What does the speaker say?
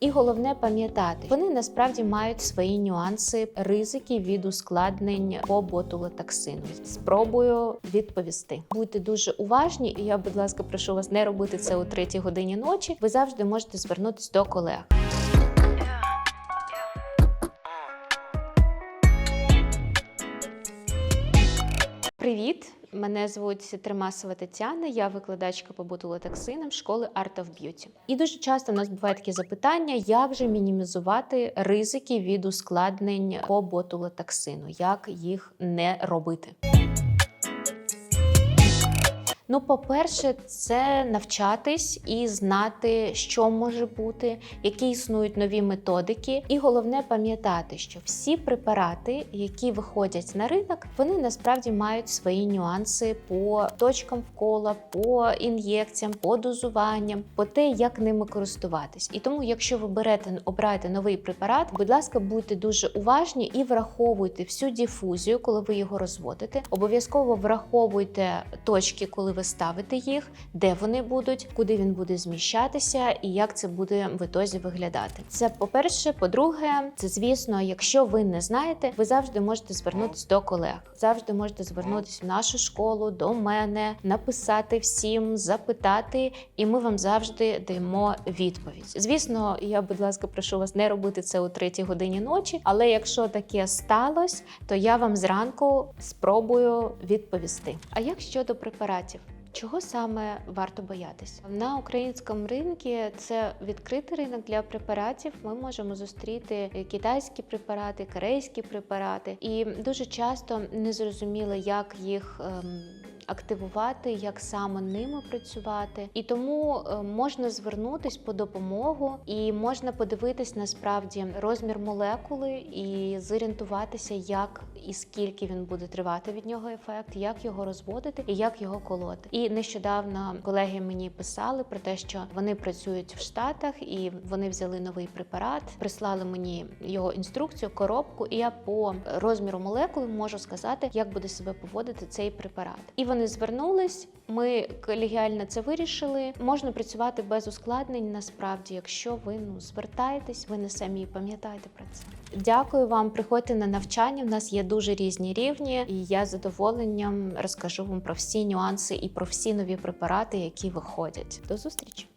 І головне пам'ятати, вони насправді мають свої нюанси, ризики від ускладнень по ботулотоксину. Спробую відповісти. Будьте дуже уважні, і я, будь ласка, прошу вас не робити це у третій годині ночі. Ви завжди можете звернутися до колег. Привіт! Мене звуть Тримасова Тетяна, я викладачка побуту латексином школи Art of Beauty. І дуже часто в нас бувають такі запитання, як же мінімізувати ризики від ускладнень по ботулотоксину, як їх не робити. Ну, по-перше, це навчатись і знати, що може бути, які існують нові методики. І головне пам'ятати, що всі препарати, які виходять на ринок, вони насправді мають свої нюанси по точкам вкола, по ін'єкціям, по дозуванням, по те, як ними користуватись. І тому, якщо ви берете обираєте новий препарат, будь ласка, будьте дуже уважні і враховуйте всю дифузію, коли ви його розводите. Обов'язково враховуйте точки, коли ви ставите їх, де вони будуть, куди він буде зміщатися і як це буде в ітозі виглядати. Це по-перше. По-друге, це звісно, якщо ви не знаєте, ви завжди можете звернутися до колег. Завжди можете звернутися в нашу школу, до мене, написати всім, запитати, і ми вам завжди даємо відповідь. Звісно, я, будь ласка, прошу вас не робити це у третій годині ночі. Але якщо таке сталося, то я вам зранку спробую відповісти. А як щодо препаратів? Чого саме варто боятися? На українському ринку це відкритий ринок для препаратів. Ми можемо зустріти китайські препарати, корейські препарати, і дуже часто не зрозуміли, як їх. Ем, Активувати, як саме ними працювати, і тому е, можна звернутись по допомогу, і можна подивитись насправді розмір молекули і зорієнтуватися, як і скільки він буде тривати від нього ефект, як його розводити і як його колоти. І нещодавно колеги мені писали про те, що вони працюють в Штатах і вони взяли новий препарат, прислали мені його інструкцію, коробку, і я по розміру молекули можу сказати, як буде себе поводити цей препарат. І вони звернулись. Ми колегіально це вирішили. Можна працювати без ускладнень. Насправді, якщо ви ну звертаєтесь, ви не самі пам'ятаєте про це. Дякую вам. Приходьте на навчання. У нас є дуже різні рівні, і я з задоволенням розкажу вам про всі нюанси і про всі нові препарати, які виходять. До зустрічі!